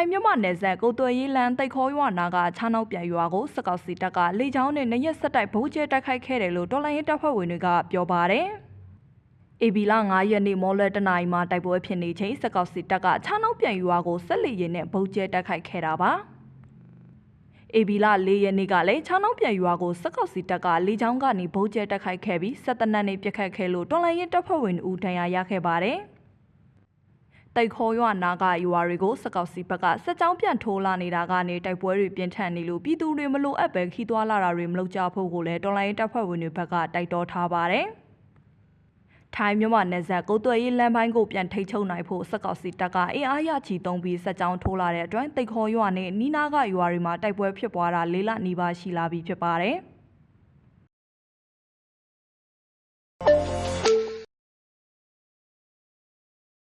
ထိုင်းမြန်မာနယ်စပ်ကုတ်သွယ်ရေးလမ်းတိတ်ခေါ်ရွာနာကချားနောက်ပြန်ရွာကိုစကောက်စီတပ်ကလေကြောင်းနဲ့နရက်ဆက်တိုက်ဗုံးကျဲတိုက်ခိုက်ခဲ့တယ်လို့တော်လိုင်းရေးတပ်ဖွဲ့ဝင်တွေကပြောပါတယ်။ AB လ9ရက်နေ့မော်လယ်တနာရီမှာတိုက်ပွဲဖြစ်နေချိန်စကောက်စီတပ်ကချားနောက်ပြန်ရွာကိုဆက်လက်ရင်နဲ့ဗုံးကျဲတိုက်ခိုက်ခဲ့တာပါ။ AB လ၄ရက်နေ့ကလည်းချောင်းနှောင်းပြန်ရွာကိုစက်ကောက်စီတပ်ကလေကြောင်းကနေဗုံးကျဲတက်ခိုက်ခဲ့ပြီးစစ်တနက်နဲ့ပြစ်ခတ်ခဲ့လို့တော်လိုင်းရင်တပ်ဖွဲ့ဝင်ဦးထံရရခဲ့ပါတယ်။ တိတ်ခေါ်ရွာနာကရွာတွေကိုစက်ကောက်စီဘက်ကစစ်ကြောင်းပြန်ထိုးလာနေတာကနေတိုက်ပွဲတွေပြင်းထန်နေလို့ပြည်သူတွေမလိုအပ်ပဲခီးသွွာလာတာတွေမလုပ်ကြဖို့ကိုလည်းတော်လိုင်းရင်တပ်ဖွဲ့ဝင်တွေဘက်ကတိုက်တော်ထားပါတယ်။ထိုင်းမြန်မာနယ်စပ်ကုတ်သွယ်ရေးလမ်းပိုင်းကိုပြန်ထိတ်ချုံနိုင်ဖို့စက်ကောက်စီတပ်ကအင်အားရချီသုံးပြီးစက်ကြောင်းထိုးလာတဲ့အတွက်တိတ်ခေါ်ရွာနဲ့နီးနားကရွာတွေမှာတိုက်ပွဲဖြစ်ပွားတာလေးလနီးပါးရှိလာပြီဖြစ်ပါတယ်။